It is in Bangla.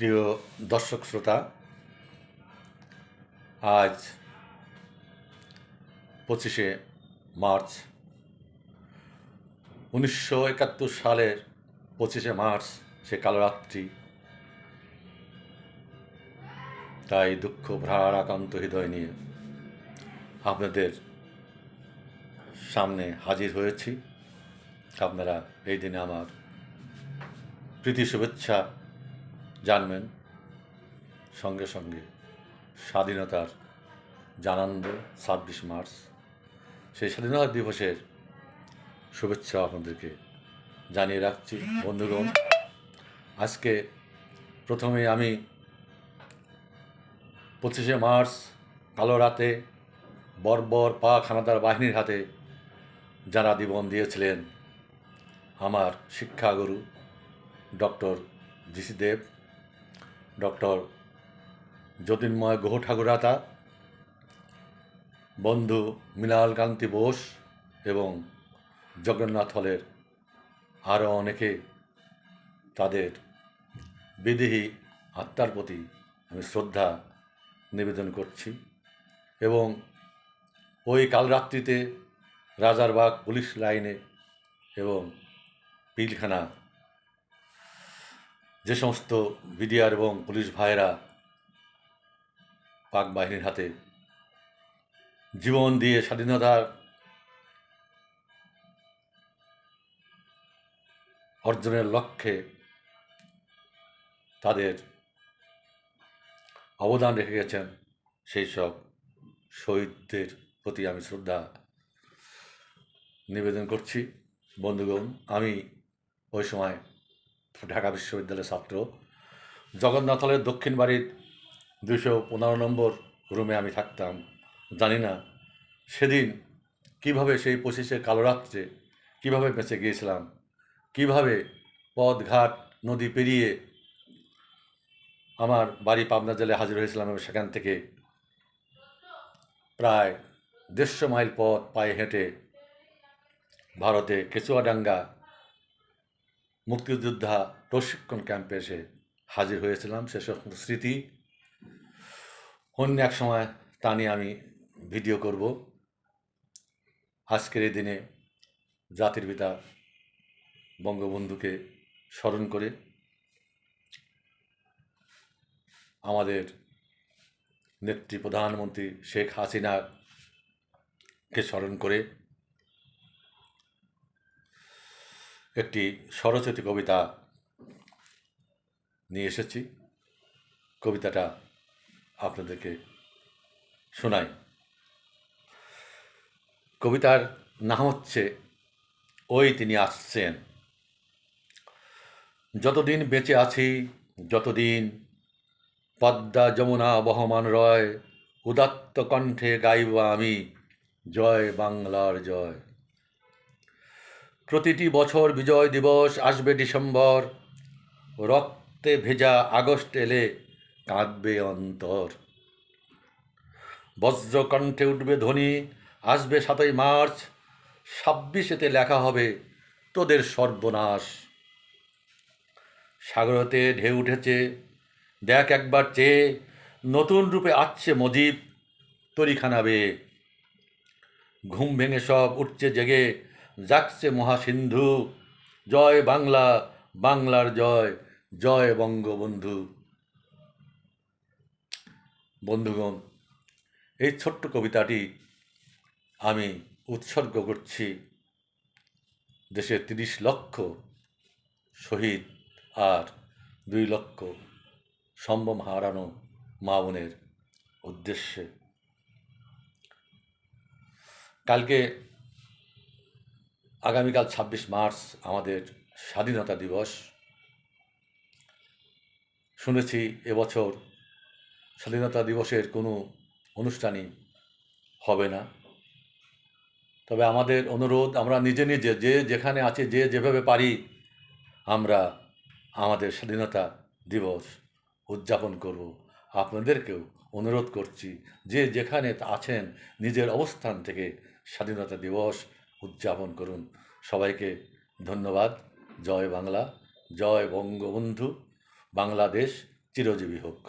প্রিয় দর্শক শ্রোতা, আজ পঁচিশে মার্চ, উনিশশো একাত্তর সালের পঁচিশে মার্চ, সে কালরাত্রি তাই দুঃখ ভ্রারাকান্ত হৃদয় নিয়ে আপনাদের সামনে হাজির হয়েছি। আপনারা এই দিনে আমার প্রীতি, শুভেচ্ছা জানবেন সঙ্গে সঙ্গে স্বাধীনতার জানান্দ ছাব্বিশ মার্চ, সেই স্বাধীনতা দিবসের শুভেচ্ছা আপনাদেরকে জানিয়ে রাখছি, বন্ধুগণ। আজকে প্রথমে আমি পঁচিশে মার্চ, কালো রাতে বর্বর পা হানাদার বাহিনীর হাতে যারা জীবন দিয়েছিলেন, আমার শিক্ষাগুরু doctor G C Deb doctor Jatinmoy Guha Thakurta বন্ধু মৃণাল কান্তি বোস এবং জগন্নাথ হলের আরও অনেকে তাদের বিদেহী আত্মার প্রতি আমি শ্রদ্ধা নিবেদন করছি এবং ওই কাল রাত্রিতে রাজারবাগ পুলিশ লাইনে এবং পিলখানা যে সমস্ত বিডিআর এবং পুলিশ ভাইয়েরা পাক বাহিনীর হাতে জীবন দিয়ে স্বাধীনতার অর্জনের লক্ষ্যে তাদের অবদান রেখে গেছেন, সেই সব শহীদদের প্রতি আমি শ্রদ্ধা নিবেদন করছি। বন্ধুগণ, আমি ওই সময় ঢাকা বিশ্ববিদ্যালয়ের ছাত্র। জগন্নাথলের দক্ষিণ বাড়ির দুশো পনেরো নম্বর রুমে আমি থাকতাম। জানি না সেদিন কীভাবে সেই পঁচিশে কালো রাত্রে কীভাবে বেঁচে গিয়েছিলাম, কীভাবে পথঘাট, নদী পেরিয়ে আমার বাড়ি পাবনা জেলায় হাজির হয়েছিলাম এবং সেখান থেকে প্রায় দেড়শো মাইল পথ পায়ে হেঁটে ভারতে কেচুয়াডাঙ্গা মুক্তিযোদ্ধা প্রশিক্ষণ ক্যাম্পে এসে হাজির হয়েছিলাম। সে সমস্ত স্মৃতি অন্য এক সময় তা নিয়ে আমি ভিডিও করব। আজকের এই দিনে জাতির পিতা বঙ্গবন্ধুকে স্মরণ করে আমাদের নেত্রী প্রধানমন্ত্রী শেখ হাসিনাকে স্মরণ করে একটি সরস্বতী কবিতা নিয়ে এসেছি। কবিতাটা আপনাদেরকে শোনাই। কবিতার নাম হচ্ছে, ওই তিনি আসছেন। যতদিন বেঁচে আছি, যতদিন পদ্মা যমুনা বহমান রয়, উদাত্ত কণ্ঠে গাইব আমি জয় বাংলার জয়। প্রতিটি বছর বিজয় দিবস আসবে ডিসেম্বর। রক্তে ভেজা আগস্ট এলে কাঁদবে অন্তর। বজ্রকণ্ঠে উঠবে ধ্বনি, আসবে সাতই মার্চ। ছাব্বিশেতে লেখা হবে, তোদের সর্বনাশ। সাগরতে ঢেউ উঠেছে, দেখ একবার চেয়ে, নতুন রূপে আসছে মজিব, তরিখানা বেয়ে। ঘুম ভেঙে সব উঠছে জেগে জাগছে মহাসিন্ধু। জয় বাংলা, বাংলার জয় জয় বঙ্গবন্ধু। বন্ধুগণ, এই ছোট্ট কবিতাটি আমি উৎসর্গ করছি দেশের তিরিশ লক্ষ শহীদ আর দুই লক্ষ সম্ভব হারানো মা বোনের উদ্দেশ্যে। কালকে আগামীকাল ছাব্বিশ মার্চ আমাদের স্বাধীনতা দিবস। শুনেছি এবছর স্বাধীনতা দিবসের কোনো অনুষ্ঠানই হবে না। তবে আমাদের অনুরোধ, আমরা নিজে নিজে, যে যেখানে আছে, যে যেভাবে পারি, আমরা আমাদের স্বাধীনতা দিবস উদযাপন করব। আপনাদেরকেও অনুরোধ করছি, যে যেখানে আছেন, নিজের অবস্থান থেকে স্বাধীনতা দিবস উদযাপন করুন। সবাইকে ধন্যবাদ। জয় বাংলা জয় বঙ্গবন্ধু। বাংলাদেশ চিরজীবী হোক।